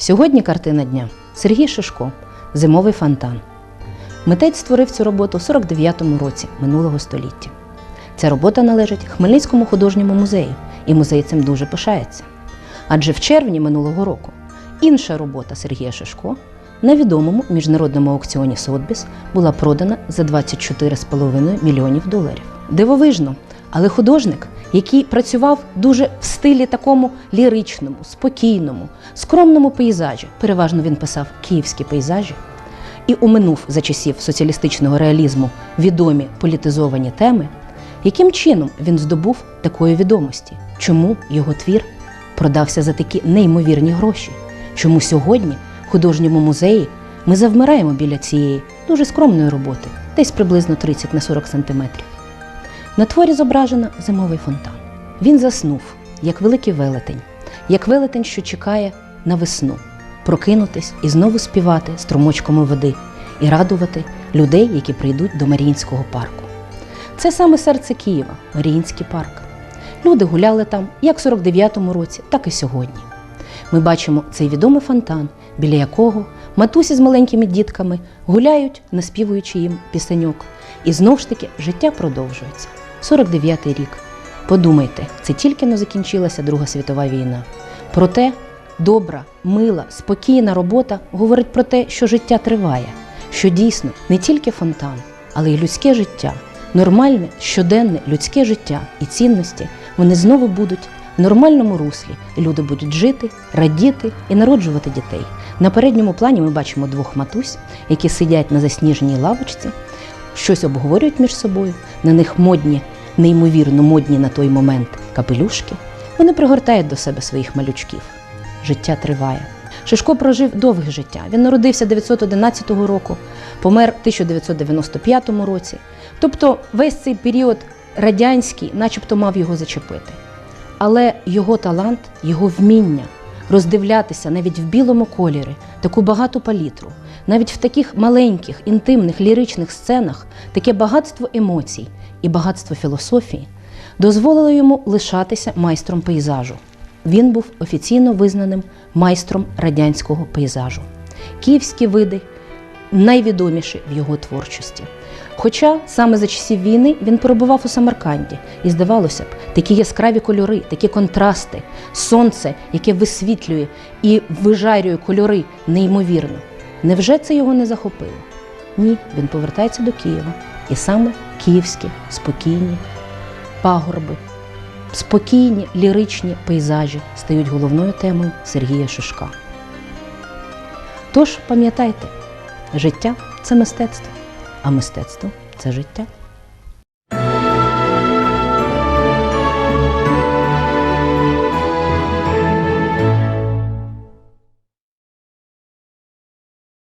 Сьогодні картина дня Сергій Шишко Зимовий фонтан. Митець створив цю роботу у 49-му році минулого століття. Ця робота належить Хмельницькому художньому музею, і музей цим дуже пишається. Адже в червні минулого року інша робота Сергія Шишко на відомому міжнародному аукціоні Сотбіс була продана за 24,5 мільйонів доларів. Дивовижно, але художник, який працював дуже в стилі такому ліричному, спокійному, скромному пейзажі, переважно він писав київські пейзажі, і уминув за часів соціалістичного реалізму відомі політизовані теми, яким чином він здобув такої відомості? Чому його твір продався за такі неймовірні гроші? Чому сьогодні в художньому музеї ми завмираємо біля цієї дуже скромної роботи, десь приблизно 30 на 40 сантиметрів? На творі зображено зимовий фонтан. Він заснув, як великий велетень, як велетень, що чекає на весну, прокинутись і знову співати струмочками води і радувати людей, які прийдуть до Маріїнського парку. Це саме серце Києва, Маріїнський парк. Люди гуляли там як в 49-му році, так і сьогодні. Ми бачимо цей відомий фонтан, біля якого матусі з маленькими дітками гуляють, наспівуючи їм пісеньок. І знов ж таки життя продовжується. 49-й рік. Подумайте, це тільки но закінчилася Друга світова війна. Проте добра, мила, спокійна робота говорить про те, що життя триває, що дійсно не тільки фонтан, але й людське життя, нормальне щоденне людське життя і цінності вони знову будуть в нормальному руслі, і люди будуть жити, радіти і народжувати дітей. На передньому плані ми бачимо двох матусь, які сидять на засніженій лавочці, щось обговорюють між собою. На них модні, неймовірно модні на той момент капелюшки. Вони пригортають до себе своїх малючків. Життя триває. Шишко прожив довге життя. Він народився 911 року, помер в 1995 році. Тобто весь цей період радянський, начебто, мав його зачепити. Але його талант, його вміння роздивлятися навіть в білому кольорі таку багату палітру, навіть в таких маленьких, інтимних, ліричних сценах таке багатство емоцій і багатство філософії дозволило йому лишатися майстром пейзажу. Він був офіційно визнаним майстром радянського пейзажу. Київські види найвідоміші в його творчості. Хоча саме за часів війни він перебував у Самарканді, і здавалося б, такі яскраві кольори, такі контрасти, сонце, яке висвітлює і вижарює кольори неймовірно. Невже це його не захопило? Ні, він повертається до Києва. І саме київські спокійні пагорби, спокійні ліричні пейзажі стають головною темою Сергія Шишка. Тож пам'ятайте, життя це мистецтво, а мистецтво це життя.